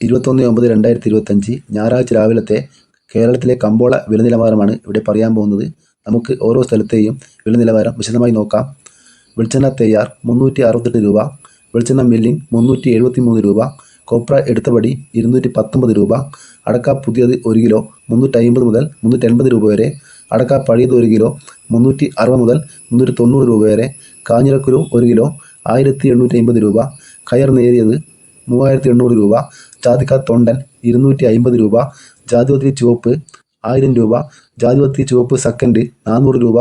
ഇരുപത്തൊന്ന് ഒമ്പത് രണ്ടായിരത്തി ഇരുപത്തഞ്ച് ഞായറാഴ്ച രാവിലത്തെ കേരളത്തിലെ കമ്പോള വില നിലവാരമാണ് ഇവിടെ പറയാൻ പോകുന്നത്. നമുക്ക് ഓരോ സ്ഥലത്തെയും വില നിലവാരം വിശദമായി നോക്കാം. വെളിച്ചെണ്ണ തയ്യാർ മുന്നൂറ്റി അറുപത്തെട്ട് രൂപ വെളിച്ചെണ്ണ മില്ലിംഗ് മുന്നൂറ്റി എഴുപത്തി മൂന്ന് രൂപ കോപ്ര എടുത്തപടി ഇരുന്നൂറ്റി പത്തൊമ്പത് രൂപ അടക്ക പുതിയത് ഒരു കിലോ മുന്നൂറ്റി അമ്പത് മുതൽ മുന്നൂറ്റി എൺപത് രൂപ വരെ അടക്ക പഴയത് ഒരു കിലോ മുന്നൂറ്റി അറുപത് മുതൽ മുന്നൂറ്റി തൊണ്ണൂറ് രൂപ വരെ കാഞ്ഞിരക്കുരു ഒരു കിലോ ആയിരത്തി എണ്ണൂറ്റി അമ്പത് രൂപ കയർ നേരിയത് മൂവായിരത്തി എണ്ണൂറ് രൂപ ജാതിക്ക തൊണ്ടൻ ഇരുന്നൂറ്റി അമ്പത് രൂപ ജാതിപത്രി ചുവപ്പ് ആയിരം രൂപ ജാതിപത്രി ചുവപ്പ് സെക്കൻഡ് നാനൂറ് രൂപ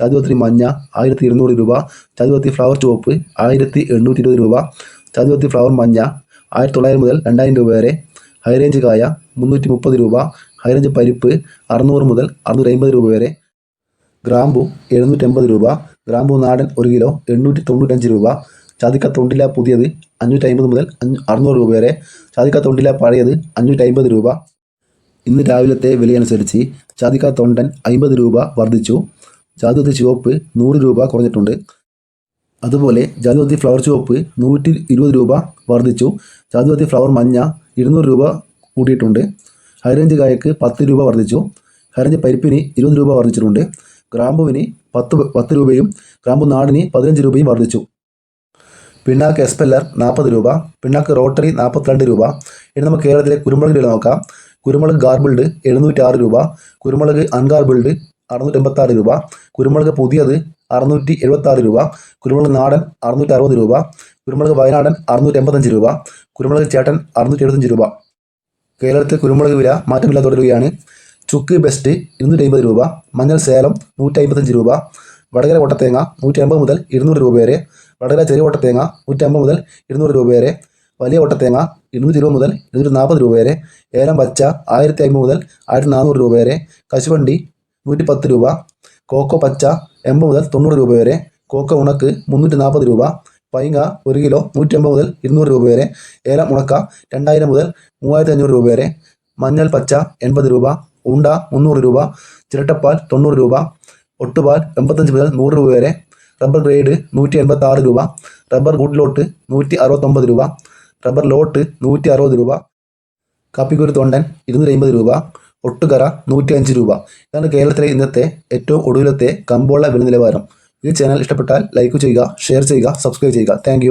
ജാതിപത്രി മഞ്ഞ ആയിരത്തി ഇരുന്നൂറ് രൂപ ജാതിപത്രി ഫ്ലവർ ചുവപ്പ് ആയിരത്തി എണ്ണൂറ്റി ഇരുപത് രൂപ ജാതിപത്രി ഫ്ലവർ മഞ്ഞ ആയിരത്തി തൊള്ളായിരം മുതൽ രണ്ടായിരം രൂപ വരെ ഹൈറേഞ്ച് കായ മുന്നൂറ്റി മുപ്പത് രൂപ ഹൈറേഞ്ച് പരിപ്പ് അറുന്നൂറ് മുതൽ അറുന്നൂറ്റി അമ്പത് രൂപ വരെ ഗ്രാമ്പു എഴുന്നൂറ്റമ്പത് രൂപ ഗ്രാമ്പു നാടൻ ഒരു കിലോ എണ്ണൂറ്റി തൊണ്ണൂറ്റഞ്ച് രൂപ ചാതിക്ക തൊണ്ടില പുതിയത് അഞ്ഞൂറ്റി അമ്പത് മുതൽ അറുന്നൂറ് രൂപ വരെ ചാതിക്ക തൊണ്ടില പഴയത് അഞ്ഞൂറ്റി അമ്പത് രൂപ. ഇന്ന് രാവിലത്തെ വിലയനുസരിച്ച് ചാതിക്ക തൊണ്ടൻ അമ്പത് രൂപ വർദ്ധിച്ചു. ജാതിപത്രി ചുവപ്പ് നൂറ് രൂപ കുറഞ്ഞിട്ടുണ്ട്. അതുപോലെ ജാതിപത്രി ഫ്ലവർ ചുവപ്പ് നൂറ്റി ഇരുപത് രൂപ വർദ്ധിച്ചു. ജാതിപത്രി ഫ്ലവർ മഞ്ഞ ഇരുന്നൂറ് രൂപ കൂടിയിട്ടുണ്ട്. ഹൈറേഞ്ച് കായക്ക് പത്ത് രൂപ വർദ്ധിച്ചു. ഹൈറേഞ്ച് പരിപ്പിന് ഇരുപത് രൂപ വർദ്ധിച്ചിട്ടുണ്ട്. ഗ്രാമ്പുവിന് പത്ത് പത്ത് രൂപയും ഗ്രാമ്പു നാടിന് പതിനഞ്ച് രൂപയും വർദ്ധിച്ചു. പിണ്ണാക്ക് എസ്പെല്ലർ നാൽപ്പത് രൂപ പിണ്ണാക്ക് റോട്ടറി നാൽപ്പത്തിരണ്ട് രൂപ. ഇനി നമുക്ക് കേരളത്തിലെ കുരുമുളക് വില നോക്കാം. കുരുമുളക് ഗാർബിൾഡ് എഴുന്നൂറ്റി ആറ് രൂപ കുരുമുളക് അൺഗാർബിൾഡ് അറുന്നൂറ്റി എൺപത്താറ് രൂപ കുരുമുളക് പുതിയത് അറുന്നൂറ്റി എഴുപത്താറ് രൂപ കുരുമുളക് നാടൻ അറുന്നൂറ്റി അറുപത് രൂപ കുരുമുളക് വയനാടൻ അറുന്നൂറ്റി എൺപത്തഞ്ച് രൂപ കുരുമുളക് ചേട്ടൻ അറുന്നൂറ്റി എഴുപത്തഞ്ച് രൂപ. കേരളത്തിൽ കുരുമുളക് വില മാറ്റമില്ല തുടരുകയാണ്. ചുക്ക് ബെസ്റ്റ് ഇരുന്നൂറ്റി അമ്പത് രൂപ മഞ്ഞൾ സേലം നൂറ്റി അമ്പത്തഞ്ച് രൂപ വടകര കൊട്ടത്തേങ്ങ നൂറ്റി അമ്പത് മുതൽ ഇരുന്നൂറ് രൂപ വരെ വടകര ചെറിയ ഓട്ടത്തേങ്ങ നൂറ്റമ്പത് മുതൽ ഇരുന്നൂറ് രൂപ വരെ വലിയ ഓട്ടത്തേങ്ങ ഇരുന്നൂറ്റി ഇരുപത് മുതൽ ഇരുന്നൂറ്റി നാൽപ്പത് രൂപ വരെ ഏലം പച്ച ആയിരത്തി അമ്പത് മുതൽ ആയിരത്തി നാനൂറ് രൂപ വരെ കശുവണ്ടി നൂറ്റി പത്ത് രൂപ കോക്കോ പച്ച എൺപത് മുതൽ തൊണ്ണൂറ് രൂപ വരെ കോക്കോ ഉണക്ക് മുന്നൂറ്റി നാൽപ്പത് രൂപ പൈങ്ങ ഒരു കിലോ നൂറ്റി അമ്പത് മുതൽ ഇരുന്നൂറ് രൂപ വരെ ഏലം ഉണക്ക രണ്ടായിരം മുതൽ മൂവായിരത്തി അഞ്ഞൂറ് രൂപ വരെ മഞ്ഞൾ പച്ച എൺപത് രൂപ ഉണ്ട മുന്നൂറ് രൂപ ചിരട്ടപ്പാൽ തൊണ്ണൂറ് രൂപ ഒട്ടുപാൽ എൺപത്തഞ്ച് മുതൽ നൂറ് രൂപ വരെ റബ്ബർ ഗ്രേഡ് നൂറ്റി എൺപത്തി ആറ് രൂപ. റബ്ബർ ഗുഡ് ലോട്ട് നൂറ്റി അറുപത്തൊമ്പത് രൂപ. റബ്ബർ ലോട്ട് നൂറ്റി അറുപത് രൂപ. കാപ്പിക്കുരു തൊണ്ടൻ ഇരുന്നൂറ്റി അമ്പത് രൂപ. ഒട്ടുകറ നൂറ്റി അഞ്ച് രൂപ. ഇതാണ് കേരളത്തിലെ ഇന്നത്തെ ഏറ്റവും ഒടുവിലത്തെ കമ്പോള വില നിലവാരം ഈ ചാനൽ ഇഷ്ടപ്പെട്ടാൽ ലൈക്ക് ചെയ്യുക ഷെയർ ചെയ്യുക സബ്സ്ക്രൈബ് ചെയ്യുക. താങ്ക്